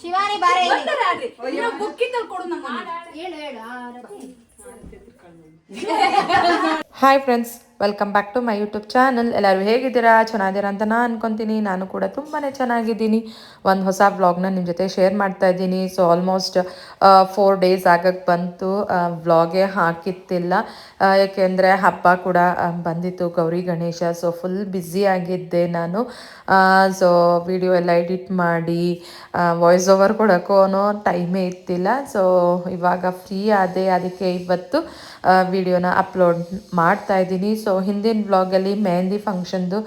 ಶಿವಾನಿ ಬಾರೆ ಇಲ್ಲಿ. ಬರ್ತಾರೆ ಆಡ್ರಿ. ಇರೋ book ಇದ್ದಲ್ಲಿ ಕೊಡು ನಂಗೊಂದು. ಹೇಳು ಹೇಳು Aarathi hi friends welcome back to my YouTube channel ಎಲ್ಲರೂ ಹೇಗಿದ್ದೀರಾ? ಚೆನ್ನಾಗಿದ್ದೀರಾ ಅಂತ ನಾನು ಅನ್ಕೊತೀನಿ. ನಾನು ಕೂಡ ತುಂಬಾ ಚೆನ್ನಾಗಿದ್ದೀನಿ. ಒಂದು ಹೊಸ ವ್ಲಾಗ್ನ ನಿಮ್ಮ ಜೊತೆ ಶೇರ್ ಮಾಡ್ತಾ ಇದ್ದೀನಿ. ಸೊ ಆಲ್ಮೋಸ್ಟ್ ಫೋರ್ ಡೇಸ್ ಆಗಕ್ಕೆ ಬಂತು. ವ್ಲಾಗೇ ಹಾಕಿತ್ತಿಲ್ಲ. ಏಕೆಂದರೆ ಹಬ್ಬ ಕೂಡ ಬಂದಿತ್ತು. Gowri Ganesha so full busy ಆಗಿದ್ದೆ ನಾನು. ಸೊ ವಿಡಿಯೋ ಎಲ್ಲ ಎಡಿಟ್ ಮಾಡಿ ವಾಯ್ಸ್ ಓವರ್ ಕೊಡೋಕ್ಕೂ ಟೈಮೇ ಇತ್ತಿಲ್ಲ. ಸೊ ಇವಾಗ ಫ್ರೀ ಆದೆ. ಅದಕ್ಕೆ ಇವತ್ತು ವಿಡಿಯೋನ ಅಪ್ಲೋಡ್ ಮಾಡ್ತಾ ಇದ್ದೀನಿ. ಸೊ ಹಿಂದಿನ ಬ್ಲಾಗಲ್ಲಿ ಮೆಹಂದಿ ಫಂಕ್ಷನ್ದು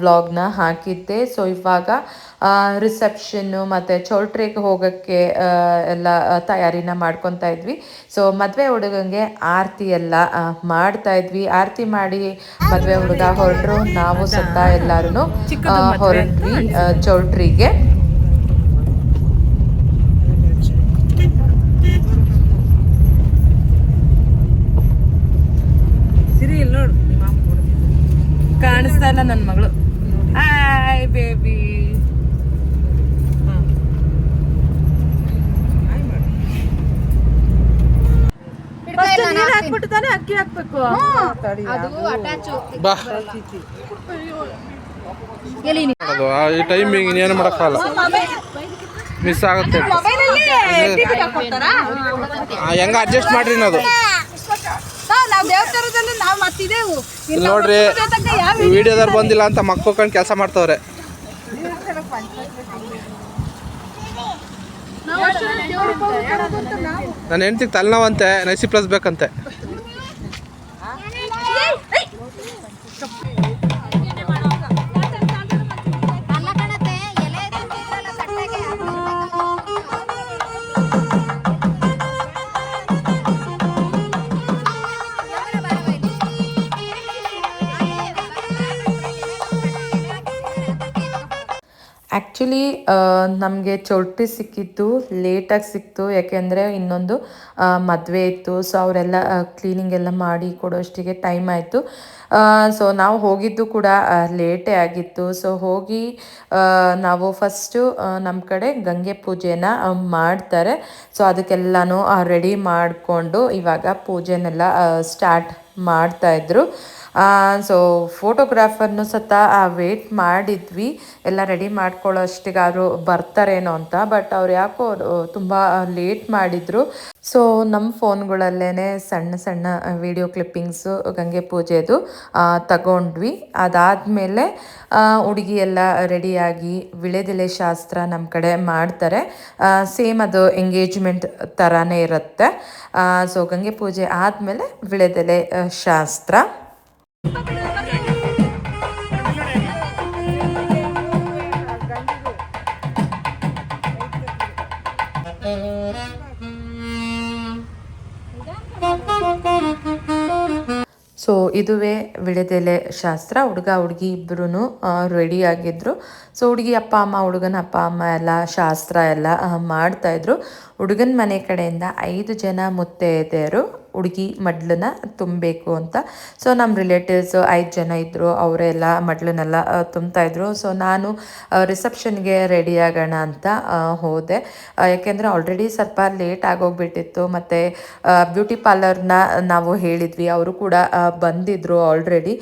ಬ್ಲಾಗ್ನ ಹಾಕಿದ್ದೆ. ಸೊ ಇವಾಗ ರಿಸೆಪ್ಷನ್ನು ಮತ್ತು ಚೌಲ್ಟ್ರಿಗೆ ಹೋಗೋಕ್ಕೆ ಎಲ್ಲ ತಯಾರಿನ ಮಾಡ್ಕೊತಾ ಇದ್ವಿ. ಸೊ ಮದುವೆ ಹುಡುಗಂಗೆ ಆರತಿ ಎಲ್ಲ ಮಾಡ್ತಾ ಇದ್ವಿ. ಆರತಿ ಮಾಡಿ ಮದುವೆ ಹುಡುಗ ಹೊರಟ್ರು. ನಾವು ಸುತ್ತ ಎಲ್ಲರೂ ಹೊರಟ್ವಿ ಚೌಲ್ಟ್ರಿಗೆ ಸಿರಿ ಇಲ್ಲಿ ನೋಡು ನಿಮ್ಮ ಅಮ್ಮ ಕೊಡು. ನನ್ನ ಮಗಳು. Hi baby. ಹಾಕ್ಬಿಟ್ಟು ತಾನೇ ಅಕ್ಕಿ ಹಾಕ್ಬೇಕು. ಅದು ಈ ಟೈಮಿಂಗ್ ಇನ್ನೇನು ಮಾಡೋಕ್ಕಾಗಲ್ಲ. ಮಿಸ್ ಆಗುತ್ತೆ. ಆ, ಹೆಂಗ ಅಡ್ಜಸ್ಟ್ ಮಾಡ್ರಿ ಅದು ನಾವು ದೇವಸ್ಥಾನದಲ್ಲಿ ನಾವು ಮತ್ತಿದೆವು. ಇಲ್ಲಿ ನೋಡ್ರಿ ವಿಡಿಯೋದವ್ರು ಬಂದಿಲ್ಲ ಅಂತ ಮಕ್ಕೋಕೊಂಡು ಕೆಲಸ ಮಾಡ್ತವ್ರೆ. ನನ್ನ ಹೆಂಡ್ತಿಗೆ ತಲೆನೋವಂತೆ ನೈಸಿ ಪ್ಲಸ್ ಬೇಕಂತೆ. ಆ್ಯಕ್ಚುಲಿ ನಮಗೆ ಚೌಟ್ರಿ ಸಿಕ್ಕಿತ್ತು ಲೇಟಾಗಿ ಸಿಕ್ತು. ಯಾಕೆಂದರೆ ಇನ್ನೊಂದು ಮದುವೆ ಇತ್ತು. ಸೊ ಅವರೆಲ್ಲ ಕ್ಲೀನಿಂಗ್ ಎಲ್ಲ ಮಾಡಿ ಕೊಡೋಷ್ಟಿಗೆ ಟೈಮ್ ಆಯಿತು. ಸೊ ನಾವು ಹೋಗಿದ್ದು ಕೂಡ ಲೇಟೇ ಆಗಿತ್ತು. ಸೊ ಹೋಗಿ ನಾವು ಫಸ್ಟು ನಮ್ಮ ಕಡೆ ಗಂಗೆ ಪೂಜೆನ ಮಾಡ್ತಾರೆ. ಸೊ ಅದಕ್ಕೆಲ್ಲನೂ ರೆಡಿ ಮಾಡಿಕೊಂಡು ಇವಾಗ ಪೂಜೆನೆಲ್ಲ ಸ್ಟಾರ್ಟ್ ಮಾಡ್ತಾಯಿದ್ರು ಸೊ ಫೋಟೋಗ್ರಾಫರ್ನು ಸತ ವೇಟ್ ಮಾಡಿದ್ವಿ. ಎಲ್ಲ ರೆಡಿ ಮಾಡ್ಕೊಳ್ಳೋ ಅಷ್ಟಿಗಾದ್ರು ಬರ್ತಾರೇನೋ ಅಂತ. ಬಟ್ ಅವ್ರು ಯಾಕೋ ತುಂಬ ಲೇಟ್ ಮಾಡಿದರು. ಸೊ ನಮ್ಮ ಫೋನ್ಗಳಲ್ಲೇ ಸಣ್ಣ ಸಣ್ಣ ವಿಡಿಯೋ ಕ್ಲಿಪ್ಪಿಂಗ್ಸು ಗಂಗೆ ಪೂಜೆದು ತಗೊಂಡ್ವಿ. ಅದಾದಮೇಲೆ ಹುಡುಗಿ ಎಲ್ಲ ರೆಡಿಯಾಗಿ ವಿಳೆದೆಲೆ ಶಾಸ್ತ್ರ ನಮ್ಮ ಕಡೆ ಮಾಡ್ತಾರೆ. ಸೇಮ್ ಅದು ಎಂಗೇಜ್ಮೆಂಟ್ ಥರನೇ ಇರುತ್ತೆ. ಸೊ ಗಂಗೆ ಪೂಜೆ ಆದಮೇಲೆ ವಿಳೆದೆಲೆ ಶಾಸ್ತ್ರ. ಸೊ ಇದುವೇ ವಿಳೆದೆಲೆ ಶಾಸ್ತ್ರ. ಹುಡುಗ, ಹುಡುಗಿ ಇಬ್ಬರೂ ರೆಡಿ ಆಗಿದ್ರು. ಸೊ ಹುಡುಗಿ ಅಪ್ಪ, ಅಮ್ಮ, ಹುಡುಗನ ಅಪ್ಪ, ಅಮ್ಮ ಎಲ್ಲ ಶಾಸ್ತ್ರ ಎಲ್ಲ ಮಾಡ್ತಾಯಿದ್ರು ಹುಡುಗನ ಮನೆ ಕಡೆಯಿಂದ ಐದು ಜನ ಮುತ್ತೈದೆಯರು. ಹುಡುಗಿ ಮಡ್ಲನ್ನ ತುಂಬಬೇಕು ಅಂತ. ಸೊ ನಮ್ಮ ರಿಲೇಟಿವ್ಸ್ ಐದು ಜನ ಇದ್ದರು ಅವರೆಲ್ಲ ಮಡ್ಲನ್ನೆಲ್ಲ ತುಂಬ್ತಾ ಇದ್ರು. ಸೊ ನಾನು ರಿಸೆಪ್ಷನ್ಗೆ ರೆಡಿ ಆಗೋಣ ಅಂತ ಹೋದೆ. ಯಾಕೆಂದರೆ ಆಲ್ರೆಡಿ ಸ್ವಲ್ಪ ಲೇಟ್ ಆಗೋಗ್ಬಿಟ್ಟಿತ್ತು. ಮತ್ತು ಬ್ಯೂಟಿ ಪಾರ್ಲರ್ನ ನಾವು ಹೇಳಿದ್ವಿ, ಅವರು ಕೂಡ ಬಂದಿದ್ದರು ಆಲ್ರೆಡಿ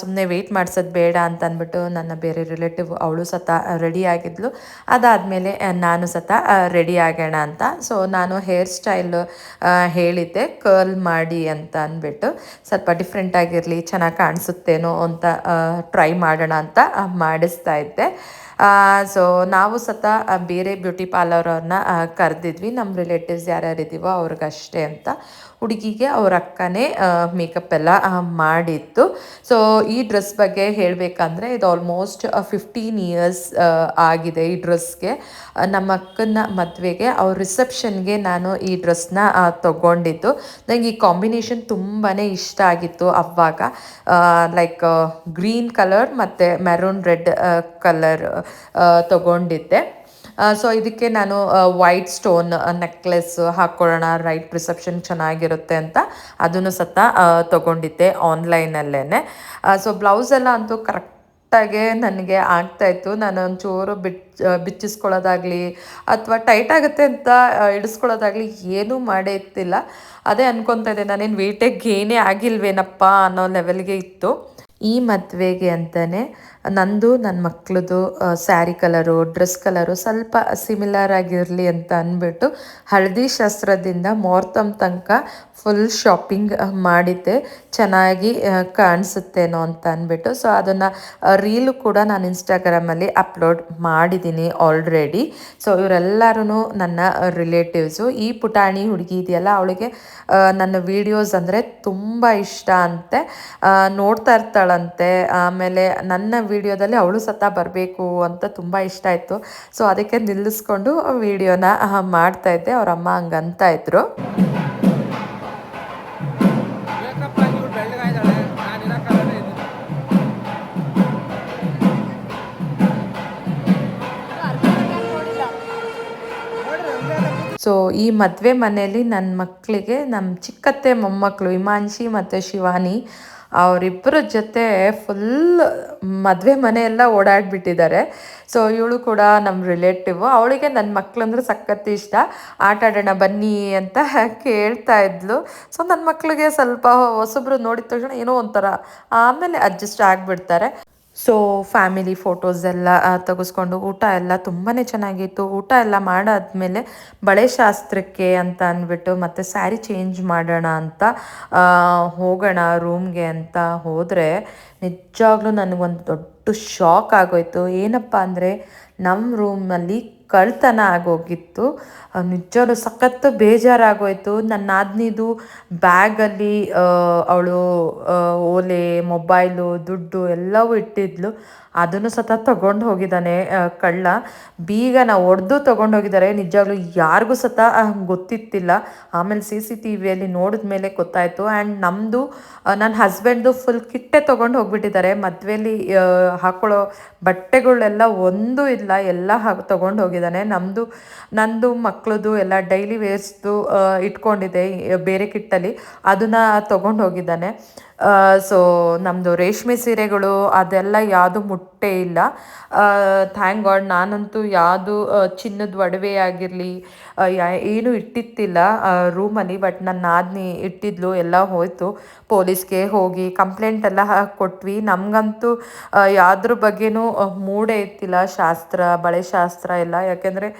ಸುಮ್ಮನೆ ವೆಯ್ಟ್ ಮಾಡಿಸೋದು ಬೇಡ ಅಂತ ಅಂದ್ಬಿಟ್ಟು ನನ್ನ ಬೇರೆ ರಿಲೇಟಿವ್ ಅವಳು ಸತ ರೆಡಿ ಆಗಿದ್ಲು. ಅದಾದಮೇಲೆ ನಾನು ಸತ ರೆಡಿ ಆಗೋಣ ಅಂತ. ಸೊ ನಾನು ಹೇರ್ ಸ್ಟೈಲ್ ಹೇಳಿದ್ದೆ. ಕರ್ಲ್ ಮಾಡಿ ಅಂತ ಅಂದ್ಬಿಟ್ಟು ಸ್ವಲ್ಪ ಡಿಫ್ರೆಂಟಾಗಿರಲಿ ಚೆನ್ನಾಗಿ ಕಾಣಿಸುತ್ತೇನೋ ಅಂತ ಟ್ರೈ ಮಾಡೋಣ ಅಂತ ಮಾಡಿಸ್ತಾ ಇದ್ದೆ. ಸೊ ನಾವು ಸತ ಬೇರೆ ಬ್ಯೂಟಿ ಪಾರ್ಲರವ್ರನ್ನ ಕರೆದಿದ್ವಿ. ನಮ್ಮ ರಿಲೇಟಿವ್ಸ್ ಯಾರ್ಯಾರು ಇದ್ದೀವೋ ಅವ್ರಿಗಷ್ಟೇ ಅಂತ. ಹುಡುಗಿಗೆ ಅವ್ರ ಅಕ್ಕನೇ ಮೇಕಪ್ ಎಲ್ಲ ಮಾಡಿತ್ತು. ಸೊ ಈ ಡ್ರೆಸ್ ಬಗ್ಗೆ ಹೇಳಬೇಕಂದ್ರೆ ಇದು ಆಲ್ಮೋಸ್ಟ್ ಫಿಫ್ಟೀನ್ ಇಯರ್ಸ್ ಆಗಿದೆ ಈ ಡ್ರೆಸ್ಗೆ ನಮ್ಮ ಅಕ್ಕನ ಮದುವೆಗೆ ಅವ್ರ ರಿಸೆಪ್ಷನ್ಗೆ ನಾನು ಈ ಡ್ರೆಸ್ನ ತೊಗೊಂಡಿದ್ದು. ನನಗೆ ಈ ಕಾಂಬಿನೇಷನ್ ತುಂಬಾ ಇಷ್ಟ ಆಗಿತ್ತು ಅವಾಗ. ಲೈಕ್ ಗ್ರೀನ್ ಕಲರ್ ಮತ್ತು ಮೆರೂನ್ ರೆಡ್ ಕಲರ್ ತೊಗೊಂಡಿದ್ದೆ. ಸೊ ಇದಕ್ಕೆ ನಾನು ವೈಟ್ ಸ್ಟೋನ್ ನೆಕ್ಲೆಸ್ ಹಾಕ್ಕೊಳ್ಳೋಣ ರೈಟ್ ರಿಸೆಪ್ಷನ್ ಚೆನ್ನಾಗಿರುತ್ತೆ ಅಂತ ಅದನ್ನು ಸತ ತೊಗೊಂಡಿದ್ದೆ ಆನ್ಲೈನಲ್ಲೇ ಸೊ ಬ್ಲೌಸ್ ಎಲ್ಲ ಅಂತೂ ಕರೆಕ್ಟ್ ಕರೆಕ್ಟಾಗೆ ನನಗೆ ಆಗ್ತಾಯಿತ್ತು ನಾನು ಒಂಚೂರು ಬಿಟ್ ಬಿಚ್ಚಿಸ್ಕೊಳ್ಳೋದಾಗಲಿ ಅಥವಾ ಟೈಟ್ ಆಗುತ್ತೆ ಅಂತ ಇಡಿಸ್ಕೊಳ್ಳೋದಾಗಲಿ ಏನೂ ಮಾಡೇ ಇತ್ತಿಲ್ಲ ಅದೇ ಅನ್ಕೊತಾ ಇದ್ದೆ, ನಾನೇನು ವೇಟೇ ಗೇನೇ ಆಗಿಲ್ವೇನಪ್ಪ ಅನ್ನೋ ಲೆವೆಲ್ಗೆ ಇತ್ತು. ಈ ಮದುವೆಗೆ ಅಂತಲೇ ನಂದು ನನ್ನ ಮಕ್ಕಳದು ಸ್ಯಾರಿ ಕಲರು, ಡ್ರೆಸ್ ಕಲರು ಸ್ವಲ್ಪ ಸಿಮಿಲರ್ ಆಗಿರಲಿ ಅಂತ ಅಂದ್ಬಿಟ್ಟು ಹಳದಿ ಶಾಸ್ತ್ರದಿಂದ ಮೋರ್ತಮ್ ತನಕ ಫುಲ್ ಶಾಪಿಂಗ್ ಮಾಡಿದ್ದೆ. ಚೆನ್ನಾಗಿ ಕಾಣಿಸುತ್ತೇನೋ ಅಂತ ಅಂದ್ಬಿಟ್ಟು ಸೊ ಅದನ್ನು ರೀಲು ಕೂಡ ನಾನು ಇನ್ಸ್ಟಾಗ್ರಾಮಲ್ಲಿ ಅಪ್ಲೋಡ್ ಮಾಡಿದ್ದೀನಿ ಆಲ್ರೆಡಿ ಸೊ ಇವರೆಲ್ಲರೂ ನನ್ನ ರಿಲೇಟಿವ್ಸು ಈ ಪುಟಾಣಿ ಹುಡುಗಿ ಇದೆಯಲ್ಲ, ಅವಳಿಗೆ ನನ್ನ ವೀಡಿಯೋಸ್ ಅಂದರೆ ತುಂಬ ಇಷ್ಟ ಅಂತೆ. ನೋಡ್ತಾ ಇರ್ತಾಳಂತೆ. ಆಮೇಲೆ ನನ್ನ ವೀಡಿಯೋದಲ್ಲಿ ಅವಳು ಸತ ಬರಬೇಕು ಅಂತ ತುಂಬ ಇಷ್ಟ ಆಯಿತು. ಸೊ ಅದಕ್ಕೆ ನಿಲ್ಲಿಸ್ಕೊಂಡು ವೀಡಿಯೋನ ಮಾಡ್ತಾ ಇದ್ದೆ. ಅವ್ರ ಅಮ್ಮ ಹಂಗಂತ ಇದ್ರು. ಬೇಕಪ್ಪ ನೀವು ಬೆಳ್ಳಗಾಯ್ದಾಳೆ ನಾನು ಇರೋಕ್ಕಾಗಲ್ಲ ಇದು ಸೊ ಈ ಮದುವೆ ಮನೆಯಲ್ಲಿ ನನ್ನ ಮಕ್ಕಳಿಗೆ ನಮ್ಮ ಚಿಕ್ಕತ್ತೆ ಮೊಮ್ಮಕ್ಕಳು ಹಿಮಾಂಶಿ ಮತ್ತು ಶಿವಾನಿ ಅವರಿಬ್ಬರ ಜೊತೆ ಫುಲ್ ಮದುವೆ ಮನೆಯೆಲ್ಲ ಓಡಾಡಿಬಿಟ್ಟಿದ್ದಾರೆ. ಸೊ ಇವಳು ಕೂಡ ನಮ್ಮ ರಿಲೇಟಿವ್ ಅವಳಿಗೆ ನನ್ನ ಮಕ್ಕಳಂದ್ರೆ ಸಖತ್ ಇಷ್ಟ. ಆಟ ಆಡೋಣ ಬನ್ನಿ ಅಂತ ಕೇಳ್ತಾ ಇದ್ಲು. ಸೊ ನನ್ನ ಮಕ್ಕಳಿಗೆ ಸ್ವಲ್ಪ ಹೊಸಬ್ರು ನೋಡಿದ ತಕ್ಷಣ ಏನೋ ಒಂಥರ, ಆಮೇಲೆ ಅಡ್ಜಸ್ಟ್ ಆಗಿಬಿಡ್ತಾರೆ. ಸೊ ಫ್ಯಾಮಿಲಿ ಫೋಟೋಸ್ ಎಲ್ಲ ತೆಗೆಸ್ಕೊಂಡು ಊಟ ಎಲ್ಲ ತುಂಬಾ ಚೆನ್ನಾಗಿತ್ತು. ಊಟ ಎಲ್ಲ ಮಾಡಾದ್ಮೇಲೆ ಬಳೆ ಶಾಸ್ತ್ರಕ್ಕೆ ಅಂತ ಅಂದ್ಬಿಟ್ಟು ಮತ್ತೆ ಸ್ಯಾರಿ ಚೇಂಜ್ ಮಾಡೋಣ ಅಂತ ಹೋಗೋಣ ರೂಮ್ಗೆ ಅಂತ ಹೋದರೆ ನಿಜವಾಗ್ಲೂ ನನಗೊಂದು ದೊಡ್ಡ ಶಾಕ್ ಆಗೋಯ್ತು. ಏನಪ್ಪ ಅಂದರೆ ನಮ್ಮ ರೂಮಲ್ಲಿ ಕಳ್ತನ ಆಗೋಗಿತ್ತು. ನಿಜವಾಗ್ಲೂ ಸಖತ್ತು ಬೇಜಾರಾಗೋಯಿತು. ನನ್ನ ಆದ್ನಿದು ಬ್ಯಾಗಲ್ಲಿ ಅವಳು ಓಲೆ, ಮೊಬೈಲು, ದುಡ್ಡು ಎಲ್ಲವೂ ಇಟ್ಟಿದ್ಲು. ಅದನ್ನು ಸತ ತಗೊಂಡು ಹೋಗಿದ್ದಾನೆ ಕಳ್ಳ. ಬೀಗನ ಒಡೆದು ತಗೊಂಡು ಹೋಗಿದ್ದಾರೆ. ನಿಜವಾಗ್ಲೂ ಯಾರಿಗೂ ಸತ ಗೊತ್ತಿತ್ತಿಲ್ಲ. ಆಮೇಲೆ ಸಿ ಸಿ ಟಿ ವಿಯಲ್ಲಿ ನೋಡಿದ ಮೇಲೆ ಗೊತ್ತಾಯಿತು. ಆ್ಯಂಡ್ ನಮ್ಮದು ನನ್ನ ಹಸ್ಬೆಂಡ್ದು ಫುಲ್ ಕಿಟ್ಟೆ ತೊಗೊಂಡು ಹೋಗಿಬಿಟ್ಟಿದ್ದಾರೆ. ಮದುವೆಯಲ್ಲಿ ಹಾಕೊಳ್ಳೋ ಬಟ್ಟೆಗಳೆಲ್ಲ ಒಂದೂ ಇಲ್ಲ. ಎಲ್ಲ ಹಾಕಿ, ತೊಗೊಂಡು ಹೋಗಿದ್ದಾನೆ ನಮ್ಮದು ನಂದು ಮಕ್ಕಳದು ಎಲ್ಲ ಡೈಲಿ ವೇಸ್ಟು ಇಟ್ಕೊಂಡಿದೆ ಬೇರೆ ಕಿಟ್ಟಲ್ಲಿ ಅದನ್ನು ತೊಗೊಂಡು ಹೋಗಿದ್ದಾನೆ. ಸೊ ನಮ್ಮದು ರೇಷ್ಮೆ ಸೀರೆಗಳು ಅದೆಲ್ಲ ಯಾವುದು ಮುಟ್ಟೇ ಇಲ್ಲ. ಥ್ಯಾಂಕ್ ಗಾಡ್ ನಾನಂತೂ ಯಾವುದು ಚಿನ್ನದ ಒಡವೆ ಆಗಿರಲಿ ಏನು ಇಟ್ಟಿತ್ತಿಲ್ಲ ರೂಮಲ್ಲಿ ಬಟ್ ನನ್ನ ನಾದಿನಿ ಇಟ್ಟಿದ್ಲು, ಎಲ್ಲ ಹೋಯಿತು. ಪೊಲೀಸ್ಗೆ ಹೋಗಿ ಕಂಪ್ಲೇಂಟ್ ಎಲ್ಲ ಕೊಟ್ವಿ ನಮಗಂತೂ ಯಾವುದ್ರ ಬಗ್ಗೆನೂ ಮೂಡೇ ಇತ್ತಿಲ್ಲ, ಶಾಸ್ತ್ರ, ಬಳೆ ಶಾಸ್ತ್ರ ಎಲ್ಲ. ಯಾಕೆಂದರೆ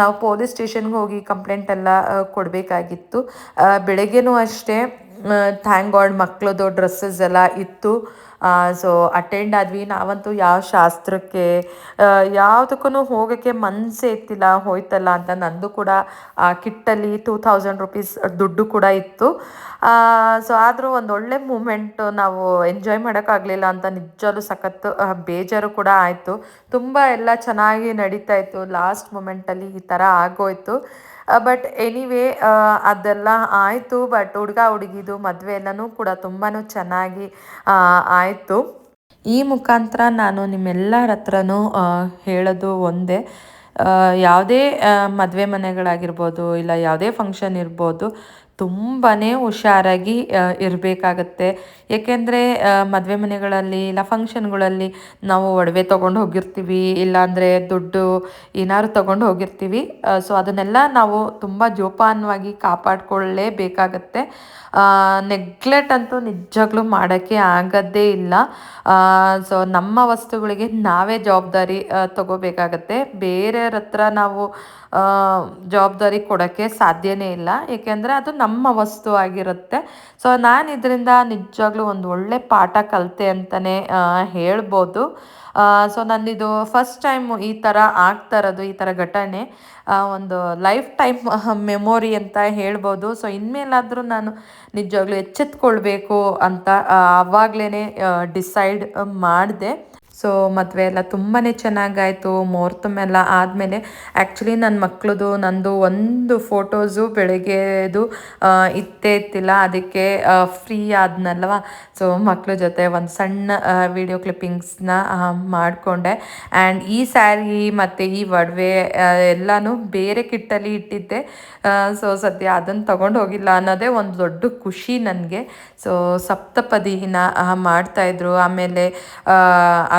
ನಾವು ಪೊಲೀಸ್ ಸ್ಟೇಷನ್ಗೆ ಹೋಗಿ ಕಂಪ್ಲೇಂಟ್ ಎಲ್ಲ ಕೊಡಬೇಕಾಗಿತ್ತು. ಬೆಳಗ್ಗೆನೂ ಅಷ್ಟೇ ಥ್ಯಾಂಕ್ ಗಾಡ್ ಮಕ್ಕಳದು ಡ್ರೆಸ್ಸಸ್ ಎಲ್ಲ ಇತ್ತು. ಸೊ ಅಟೆಂಡ್ ಆದ್ವಿ. ನಾವಂತೂ ಯಾವ ಶಾಸ್ತ್ರಕ್ಕೆ ಯಾವುದಕ್ಕೂ ಹೋಗೋಕ್ಕೆ ಮನಸ್ಸೇ ಇತ್ತಿಲ್ಲ ಹೋಯ್ತಲ್ಲ ಅಂತ. ನಂದು ಕೂಡ ಕಿಟ್ಟಲ್ಲಿ ಟೂ ಥೌಸಂಡ್ ರುಪೀಸ್ ದುಡ್ಡು ಕೂಡ ಇತ್ತು. ಸೊ ಆದರೂ ಒಂದು ಒಳ್ಳೆ ಮೂಮೆಂಟು ನಾವು ಎಂಜಾಯ್ ಮಾಡೋಕ್ಕಾಗಲಿಲ್ಲ ಅಂತ ನಿಜವಾಗ್ಲೂ ಸಖತ್ತು ಬೇಜಾರು ಕೂಡ ಆಯಿತು. ತುಂಬ ಎಲ್ಲ ಚೆನ್ನಾಗಿ ನಡೀತಾ ಇತ್ತು. ಲಾಸ್ಟ್ ಮೂಮೆಂಟಲ್ಲಿ ಈ ಥರ ಆಗೋಯ್ತು. ಬಟ್ ಎನಿವೇ ಅದೆಲ್ಲ ಆಯಿತು ಬಟ್ ಹುಡುಗ ಹುಡುಗಿದು ಮದುವೆ ಎಲ್ಲನೂ ಕೂಡ ತುಂಬಾ ಚೆನ್ನಾಗಿ ಆಯಿತು. ಈ ಮುಖಾಂತರ ನಾನು ನಿಮ್ಮೆಲ್ಲರ ಹತ್ರನೂ ಹೇಳೋದು ಒಂದೇ. ಆ, ಯಾವುದೇ ಮದುವೆ ಮನೆಗಳಾಗಿರ್ಬೋದು ಇಲ್ಲ ಯಾವುದೇ ಫಂಕ್ಷನ್ ಇರ್ಬೋದು ತುಂಬಾ ಹುಷಾರಾಗಿ ಇರಬೇಕಾಗತ್ತೆ. ಏಕೆಂದರೆ ಮದುವೆ ಮನೆಗಳಲ್ಲಿ ಇಲ್ಲ ಫಂಕ್ಷನ್ಗಳಲ್ಲಿ ನಾವು ಒಡವೆ ತೊಗೊಂಡು ಹೋಗಿರ್ತೀವಿ, ಇಲ್ಲಾಂದರೆ ದುಡ್ಡು ಏನಾದ್ರು ತೊಗೊಂಡು ಹೋಗಿರ್ತೀವಿ. ಸೊ ಅದನ್ನೆಲ್ಲ ನಾವು ತುಂಬ ಜೋಪಾನವಾಗಿ ಕಾಪಾಡಿಕೊಳ್ಳೇಬೇಕಾಗತ್ತೆ. ನೆಗ್ಲೆಟ್ ಅಂತೂ ನಿಜವಾಗ್ಲೂ ಮಾಡೋಕ್ಕೆ ಆಗೋದೇ ಇಲ್ಲ. ಸೊ ನಮ್ಮ ವಸ್ತುಗಳಿಗೆ ನಾವೇ ಜವಾಬ್ದಾರಿ ತಗೋಬೇಕಾಗತ್ತೆ. ಬೇರೆಯವ್ರ ಹತ್ರ ನಾವು ಜವಾಬ್ದಾರಿ ಕೊಡೋಕ್ಕೆ ಸಾಧ್ಯವೇ ಇಲ್ಲ. ಏಕೆಂದರೆ ಅದು ನಮ್ಮ ವಸ್ತು ಆಗಿರುತ್ತೆ. ಸೊ ನಾನು ಇದರಿಂದ ನಿಜವಾಗ್ಲೂ ಒಂದು ಒಳ್ಳೆ ಪಾಠ ಕಲಿತೆ ಅಂತಲೇ ಹೇಳ್ಬೋದು. ಸೊ ನಂದಿದು ಫಸ್ಟ್ ಟೈಮ್ ಈ ಥರ ಆಗ್ತಾ ಇರೋದು, ಈ ಥರ ಘಟನೆ ಒಂದು ಲೈಫ್ ಟೈಮ್ ಮೆಮೊರಿ ಅಂತ ಹೇಳ್ಬೋದು. ಸೊ ಇನ್ಮೇಲಾದರೂ ನಾನು ನಿಜವಾಗ್ಲೂ ಎಚ್ಚೆತ್ಕೊಳ್ಬೇಕು ಅಂತ ಆವಾಗಲೇ ಡಿಸೈಡ್ ಮಾಡಿದೆ. ಸೊ ಮದುವೆ ಎಲ್ಲ ತುಂಬಾ ಚೆನ್ನಾಗಾಯಿತು. ಮುಹೂರ್ತಮೆಲ್ಲ ಆದಮೇಲೆ ಆ್ಯಕ್ಚುಲಿ ನನ್ನ ಮಕ್ಕಳದು ನಂದು ಒಂದು ಫೋಟೋಸು ಬೆಳಗ್ಗೆದು ಇತ್ತೇ ಇತ್ತಿಲ್ಲ. ಅದಕ್ಕೆ ಫ್ರೀ ಆದ್ನಲ್ವ? ಸೊ ಮಕ್ಕಳ ಜೊತೆ ಒಂದು ಸಣ್ಣ ವಿಡಿಯೋ ಕ್ಲಿಪ್ಪಿಂಗ್ಸ್ನ ಮಾಡಿಕೊಂಡೆ. ಆ್ಯಂಡ್ ಈ ಸ್ಯಾರಿ ಮತ್ತು ಈ ಒಡವೆ ಎಲ್ಲನೂ ಬೇರೆ ಕಿಟ್ಟಲ್ಲಿ ಇಟ್ಟಿದ್ದೆ. ಸೊ ಸದ್ಯ ಅದನ್ನು ತೊಗೊಂಡು ಹೋಗಿಲ್ಲ ಅನ್ನೋದೇ ಒಂದು ದೊಡ್ಡ ಖುಷಿ ನನಗೆ. ಸೊ ಸಪ್ತಪದಿನ ಮಾಡ್ತಾಯಿದ್ರು ಆಮೇಲೆ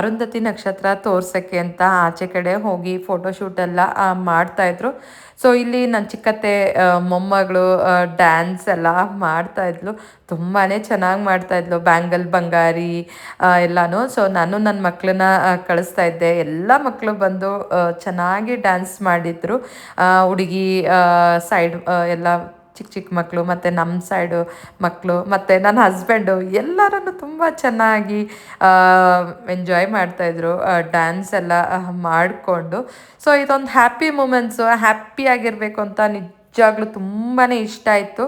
ಅರುಂಧತಿ ನಕ್ಷತ್ರ ತೋರ್ಸೋಕ್ಕೆ ಅಂತ ಆಚೆ ಕಡೆ ಹೋಗಿ ಫೋಟೋಶೂಟ್ ಎಲ್ಲ ಮಾಡ್ತಾಯಿದ್ರು ಸೊ ಇಲ್ಲಿ ನನ್ನ ಚಿಕ್ಕತ್ತೆ ಮೊಮ್ಮಗಳು ಡ್ಯಾನ್ಸ್ ಎಲ್ಲ ಮಾಡ್ತಾಯಿದ್ಲು ತುಂಬಾ ಚೆನ್ನಾಗಿ ಮಾಡ್ತಾಯಿದ್ಲು ಬ್ಯಾಂಗಲ್ ಬಂಗಾರಿ ಎಲ್ಲನೂ. ಸೊ ನಾನು ನನ್ನ ಮಕ್ಕಳನ್ನ ಕಳಿಸ್ತಾ ಇದ್ದೆ. ಎಲ್ಲ ಮಕ್ಕಳು ಬಂದು ಚೆನ್ನಾಗಿ ಡ್ಯಾನ್ಸ್ ಮಾಡಿದ್ರು. ಹುಡುಗಿ ಸೈಡ್ ಎಲ್ಲ ಚಿಕ್ಕ ಚಿಕ್ಕ ಮಕ್ಕಳು, ಮತ್ತು ನಮ್ಮ ಸೈಡು ಮಕ್ಕಳು, ಮತ್ತು ನನ್ನ ಹಸ್ಬೆಂಡು ಎಲ್ಲರನ್ನು ತುಂಬ ಚೆನ್ನಾಗಿ ಎಂಜಾಯ್ ಮಾಡ್ತಾಯಿದ್ರು ಡ್ಯಾನ್ಸ್ ಎಲ್ಲ ಮಾಡಿಕೊಂಡು. ಸೊ ಇದೊಂದು ಹ್ಯಾಪಿ ಮೂಮೆಂಟ್ಸು ಹ್ಯಾಪಿಯಾಗಿರಬೇಕು ಅಂತ ನಿಜವಾಗ್ಲೂ ತುಂಬಾ ಇಷ್ಟ ಆಯಿತು.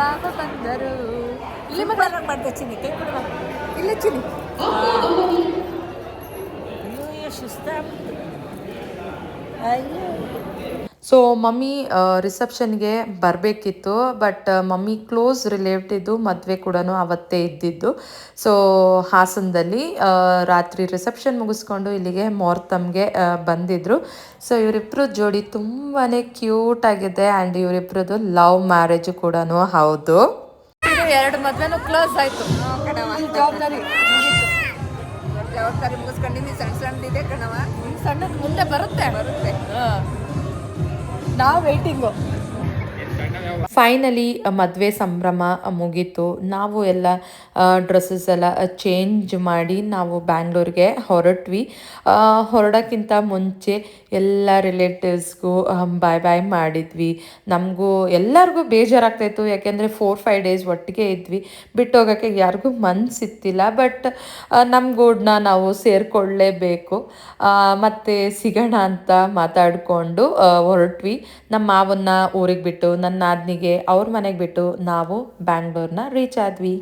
బాబు బందరు ఇల్లు మగరం పట్టుకొచ్చింది. ఇక్కడ ఇల్లు వచ్చింది. అయ్యో. ಸೊ ಮಮ್ಮಿ ರಿಸೆಪ್ಷನ್ಗೆ ಬರಬೇಕಿತ್ತು ಬಟ್ ಮಮ್ಮಿ ಕ್ಲೋಸ್ ರಿಲೇಟಿವ್ದು ಮದುವೆ ಕೂಡ ಅವತ್ತೇ ಇದ್ದಿದ್ದು. ಸೊ ಹಾಸನದಲ್ಲಿ ರಾತ್ರಿ ರಿಸೆಪ್ಷನ್ ಮುಗಿಸ್ಕೊಂಡು ಇಲ್ಲಿಗೆ ಮೋರ್ತಮ್ಗೆ ಬಂದಿದ್ದರು ಬಂದಿದ್ರು. ಸೊ ಇವರಿಬ್ಬರು ಜೋಡಿ ತುಂಬಾ ಕ್ಯೂಟ್ ಆಗಿದೆ ಆ್ಯಂಡ್ ಇವರಿಬ್ಬರದ್ದು ಲವ್ ಮ್ಯಾರೇಜು ಕೂಡ ಹೌದು. ಎರಡು ಮದುವೆನೂ ಕ್ಲೋಸ್ ಆಯಿತು. ಜವಾಬ್ದಾರಿ ಜವಾಬ್ದಾರಿ ಮುಗಿಸ್ಕೊಂಡಿದ್ದೀನಿ ಸಣ್ಣ ಸಣ್ಣದಿದೆ ಕಣವ ಸಣ್ಣದು ಮುಂದೆ ಬರುತ್ತೆ. ಬರುತ್ತೆ. ನಾವು ವೇಟಿಂಗು ಫೈನಲಿ ಮದುವೆ ಸಂಭ್ರಮ ಮುಗೀತು. ನಾವು ಎಲ್ಲ ಡ್ರೆಸ್ಸಸ್ ಎಲ್ಲ ಚೇಂಜ್ ಮಾಡಿ ನಾವು ಬ್ಯಾಂಗ್ಳೂರಿಗೆ ಹೊರಟ್ವಿ. ಹೊರಡೋಕ್ಕಿಂತ ಮುಂಚೆ ಎಲ್ಲ ರಿಲೇಟಿವ್ಸ್ಗೂ ಬಾಯ್ ಬಾಯ್ ಮಾಡಿದ್ವಿ. ನಮಗೂ ಎಲ್ಲರಿಗೂ ಬೇಜಾರಾಗ್ತಾಯಿತ್ತು. ಯಾಕೆಂದರೆ ಫೋರ್ ಫೈವ್ ಡೇಸ್ ಒಟ್ಟಿಗೆ ಇದ್ವಿ. ಬಿಟ್ಟು ಹೋಗೋಕ್ಕೆ ಯಾರಿಗೂ ಮನಸ್ಸಿತ್ತಿಲ್ಲ ಬಟ್ ನಮ್ಮ ಗೂಡನ್ನ ನಾವು ಸೇರಿಕೊಳ್ಳೇಬೇಕು. ಮತ್ತು ಸಿಗೋಣ ಅಂತ ಮಾತಾಡಿಕೊಂಡು ಹೊರಟ್ವಿ. ನಮ್ಮ ಮಾವನ್ನ ಊರಿಗೆ ಬಿಟ್ಟು, ನನ್ನ ನಾದ್ನಿಗೆ ಅವ್ರ ಮನೆಗೆ ಬಿಟ್ಟು ನಾವು ಬ್ಯಾಂಗ್ಳೂರ್ನ ರೀಚ್ ಆದ್ವಿ.